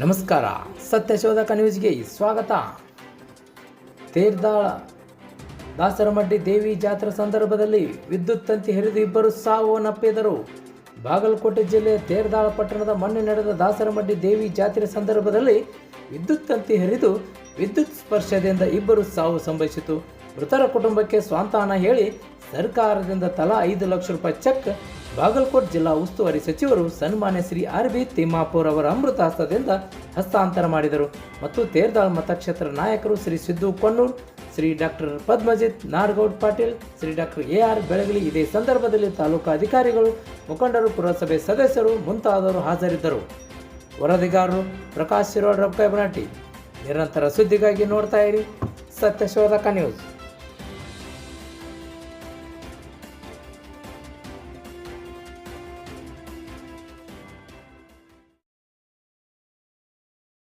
ನಮಸ್ಕಾರ. ಸತ್ಯಶೋಧಕ ನ್ಯೂಸ್ಗೆ ಸ್ವಾಗತ. ತೇರ್ದಾಳ ದಾಸರಮಡ್ಡಿ ದೇವಿ ಜಾತ್ರಾ ಸಂದರ್ಭದಲ್ಲಿ ವಿದ್ಯುತ್ ತಂತಿ ಹರಿದು ಇಬ್ಬರು ಸಾವನ್ನಪ್ಪಿದರು ಬಾಗಲಕೋಟೆ ಜಿಲ್ಲೆಯ ತೇರ್ದಾಳ ಪಟ್ಟಣದ ಮೊನ್ನೆ ನಡೆದ ದಾಸರಮಡ್ಡಿ ದೇವಿ ಜಾತ್ರೆ ಸಂದರ್ಭದಲ್ಲಿ ವಿದ್ಯುತ್ ತಂತಿ ಹರಿದು ವಿದ್ಯುತ್ ಸ್ಪರ್ಶದಿಂದ ಇಬ್ಬರು ಸಾವು ಸಂಭವಿಸಿತು. ಮೃತರ ಕುಟುಂಬಕ್ಕೆ ಸ್ವಾಂತಾನ ಹೇಳಿ ಸರ್ಕಾರದಿಂದ ತಲಾ ಐದು ಲಕ್ಷ ರೂಪಾಯಿ ಚೆಕ್ ಬಾಗಲಕೋಟ್ ಜಿಲ್ಲಾ ಉಸ್ತುವಾರಿ ಸಚಿವರು ಸನ್ಮಾನ್ಯ ಶ್ರೀ ಆರ್ ಬಿ ತಿಮ್ಮಾಪುರ್ ಅವರ ಅಮೃತ ಹಸ್ತದಿಂದ ಹಸ್ತಾಂತರ ಮಾಡಿದರು. ಮತ್ತು ತೇರ್ದಾಳ್ ಮತಕ್ಷೇತ್ರ ನಾಯಕರು Shri Siddu Konnur, Shri doctor Padmajit Nadagoud Patil, Shri doctor A R Belagali ಇದೇ ಸಂದರ್ಭದಲ್ಲಿ ತಾಲೂಕು ಅಧಿಕಾರಿಗಳು, ಮುಖಂಡರು, ಪುರಸಭೆ ಸದಸ್ಯರು ಮುಂತಾದವರು ಹಾಜರಿದ್ದರು. ವರದಿಗಾರರು ಪ್ರಕಾಶ್ ಶಿರೋಡ್ ರೊಕ್ಕ ಬನಾಟಿ ನಿರಂತರ ಸುದ್ದಿಗಾಗಿ ನೋಡ್ತಾ ಇರಿ ಸತ್ಯಶೋಧಕ ನ್ಯೂಸ್.